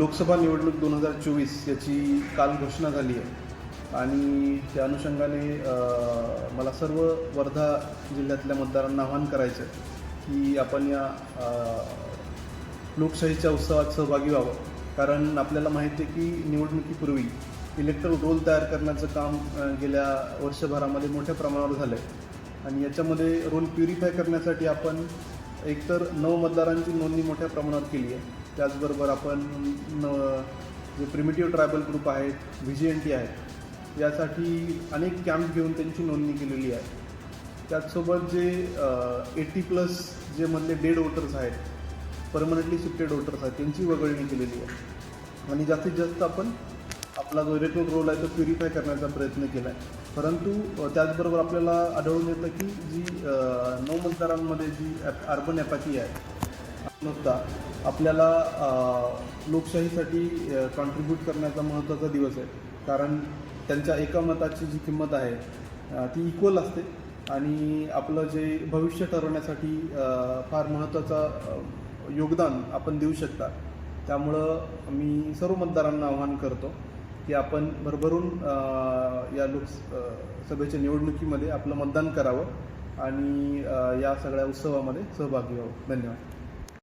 लोकसभा निवडणूक दोन हजार चोवीस याची काल घोषणा झाली आहे. आणि त्या अनुषंगाने मला सर्व वर्धा जिल्ह्यातल्या मतदारांना आवाहन करायचं आहे की आपण या लोकशाहीच्या उत्सवात सहभागी व्हावं. कारण आपल्याला माहिती आहे की निवडणुकीपूर्वी इलेक्ट्रल रोल तयार करण्याचं काम गेल्या वर्षभरामध्ये मोठ्या प्रमाणावर झालं आहे आणि याच्यामध्ये रोल प्युरिफाय करण्यासाठी आपण एकतर नऊ मतदारांची नोंदणी मोठ्या प्रमाणावर केली आहे. त्याचबरोबर आपण न जे प्रिमिटिव्ह ट्रायबल ग्रुप आहेत व्ही जी एन टी आहेत यासाठी अनेक कॅम्प घेऊन त्यांची नोंदणी केलेली आहे. त्याचसोबत जे एटी प्लस जे मधले डेड वोटर्स आहेत परमनंटली शिफ्टेड वोटर्स आहेत त्यांची वगळणी केलेली आहे. आणि जास्तीत जास्त आपण आपला जो इलेक्ट्रॉल रोल आहे तो प्युरिफाय करण्याचा प्रयत्न केला आहे परंतु त्याचबरोबर आपल्याला आढळून येतं की जी नऊ मतदारांमध्ये जी ॲप अर्बन ॲपॅथी आहे नुसता आपल्याला लोकशाहीसाठी कॉन्ट्रीब्यूट करण्याचा महत्त्वाचा दिवस आहे. कारण त्यांच्या एका मताची जी किंमत आहे ती इक्वल असते. आणि आपलं जे भविष्य ठरवण्यासाठी फार महत्त्वाचा योगदान आपण देऊ शकता. त्यामुळं मी सर्व मतदारांना आवाहन करतो की आपण भरभरून या लोक सभेच्या निवडणुकीमध्ये आपलं मतदान करावं आणि या सगळ्या उत्सवामध्ये सहभागी व्हावं. धन्यवाद.